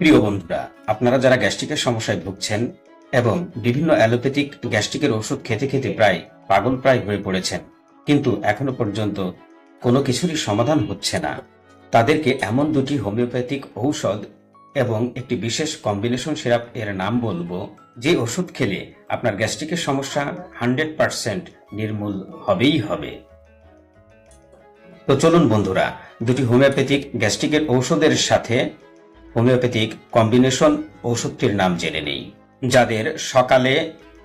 প্রিয় বন্ধুরা, আপনারা যারা গ্যাস্ট্রিকের সমস্যায় ভুগছেন এবং বিভিন্ন অ্যালোপ্যাথিক গ্যাস্ট্রিকের ওষুধ খেতে খেতে প্রায় পাগল প্রায় হয়ে পড়েছেন, কিন্তু এখনও পর্যন্ত কোনো কিছুরই সমাধান হচ্ছে না। তাদেরকে এমন দুটি হোমিওপ্যাথিক ঔষধ এবং একটি বিশেষ কম্বিনেশন সিরাপ এর নাম বলব, যে ওষুধ খেলে আপনার গ্যাস্ট্রিকের সমস্যা হান্ড্রেড পার্সেন্ট নির্মূল হবেই হবে। তো চলুন বন্ধুরা, দুটি হোমিওপ্যাথিক গ্যাস্ট্রিকের ঔষধের সাথে হোমিওপ্যাথিক কম্বিনেশন ওষুধটির নাম জেনে নেই, যাদের সকালে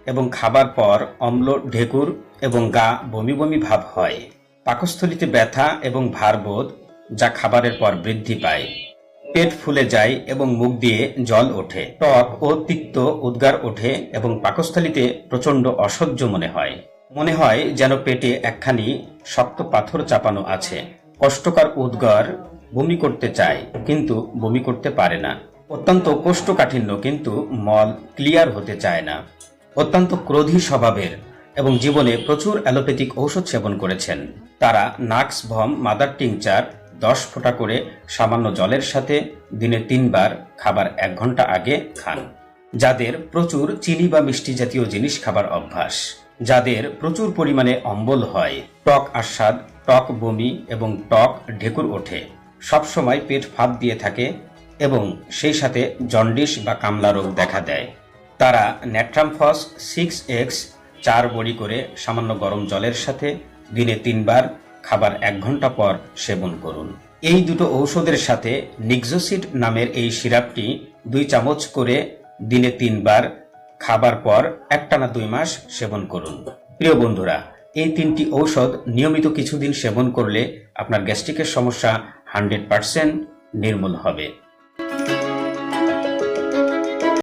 এবং খাবার পর অম্ল, ঢেকুর এবং গা বমি বমি ভাব হয়। পাকস্থলিতে ব্যথা এবং ভারবোধ যা খাবারের পর বৃদ্ধি পায়। পেট ফুলে যায় এবং মুখ দিয়ে জল ওঠে। টক ও তিক্ত উদ্গার ওঠে এবং পাকস্থলিতে প্রচণ্ড অসহ্য মনে হয়। মনে হয় যেন পেটে একখানি শক্ত পাথর চাপানো আছে। কষ্টকর উদ্গার বমি করতে চায়, কিন্তু বমি করতে পারে না। অত্যন্ত কোষ্ঠকাঠিন্য, কিন্তু মল ক্লিয়ার হতে চায় না। অত্যন্ত ক্রোধী স্বভাবের এবং জীবনে প্রচুর অ্যালোপ্যাথিক ঔষধ সেবন করেছেন। তারা নাক্স ভম, মাদার টিংচার, দশ ফোঁটা করে সামান্য জলের সাথে দিনে তিনবার খাবার এক ঘণ্টা আগে খান। যাদের প্রচুর চিনি বা মিষ্টি জাতীয় জিনিস খাবার অভ্যাস, যাদের প্রচুর পরিমাণে অম্বল হয়, টক আস্বাদ, টক বমি এবং টক ঢেকুর ওঠে। সবসময় পেট ফাঁপ দিয়ে থাকে এবং সেই সাথে জন্ডিস বা কামলা রোগ দেখা দেয়। তারা ন্যাট্রামফস সিক্স এক্স চার বড়ি করে সামান্য গরম জলের সাথে দিনে তিনবার, খাবার এক ঘণ্টা পর সেবন করুন। এই দুটো ঔষধের সাথে নিক্সোসিড নামের এই সিরাপটি দুই চামচ করে দিনে তিনবার, খাবার পর একটানা দুই মাস সেবন করুন। প্রিয় বন্ধুরা, এই তিনটি ঔষধ নিয়মিত কিছুদিন সেবন করলে আপনার গ্যাস্ট্রিকের সমস্যা হান্ড্রেড পার্সেন্ট নির্মূল হবে।